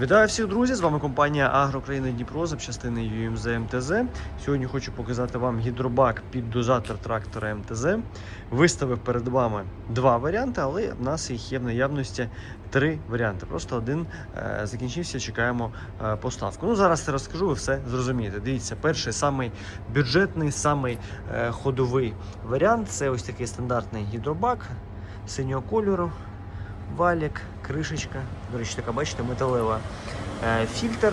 Вітаю всіх друзі! З вами компанія Агрокраїни Дніпро запчастини UMZ МТЗ. Сьогодні хочу показати вам гідробак під дозатор трактора МТЗ. Виставив перед вами два варіанти, але в нас їх є в наявності три варіанти. Просто один е, закінчився, чекаємо е, поставку. Ну зараз я розкажу, ви все зрозумієте. Дивіться, перший самий бюджетний, самий е, ходовий варіант це ось такий стандартний гідробак синього кольору. Валік, кришечка, до речі, така, бачите, металева е, фільтр.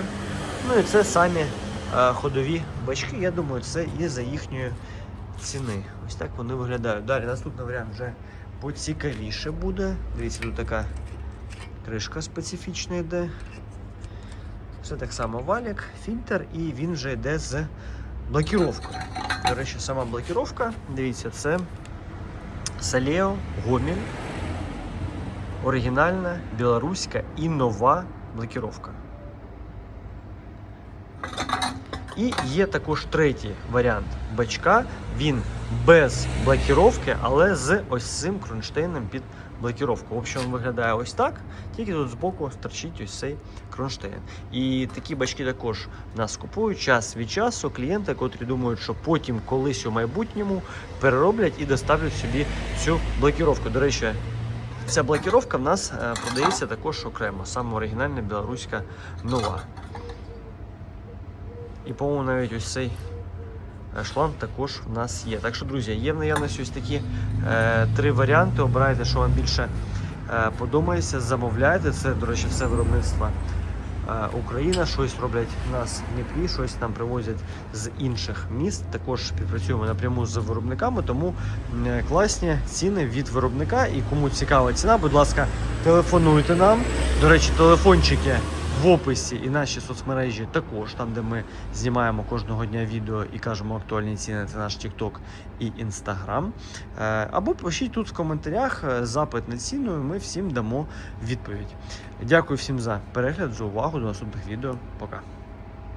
Ну і це самі е, ходові бачки. Я думаю, це і за їхньої ціни. Ось так вони виглядають. Далі наступний варіант вже поцікавіше буде. Дивіться, тут така кришка специфічна йде. Все так само валік, фільтр, і він вже йде з блокіровкою. До речі, сама блокіровка, дивіться, це Салео Гомель оригінальна білоруська і нова блокіровка. І є також третій варіант бачка. Він без блокіровки, але з ось цим кронштейном під блокіровку. В общем, він виглядає ось так, тільки тут збоку торчить ось цей кронштейн. І такі бачки також нас купують час від часу клієнти, котрі думають, що потім колись у майбутньому перероблять і доставлять собі цю блокіровку. До речі, Ця блокіровка в нас е, продається також окремо, саме оригінальна білоруська нова. І, по-моєму, навіть ось цей е, шланг також в нас є. Так що, друзі, є в наявності ось такі е, три варіанти. Обирайте, що вам більше е, подобається, замовляйте. Це, до речі, все виробництво Україна. Щось роблять в нас в Дніпрі, щось нам привозять з інших міст. Також співпрацюємо напряму з виробниками, тому класні ціни від виробника. І кому цікава ціна, будь ласка, телефонуйте нам. До речі, телефончики в описі і наші соцмережі також, там, де ми знімаємо кожного дня відео і кажемо актуальні ціни, це наш TikTok і Instagram. Е, Або пишіть тут в коментарях е, запит на ціну, і ми всім дамо відповідь. Дякую всім за перегляд, за увагу. До наступних відео. Пока.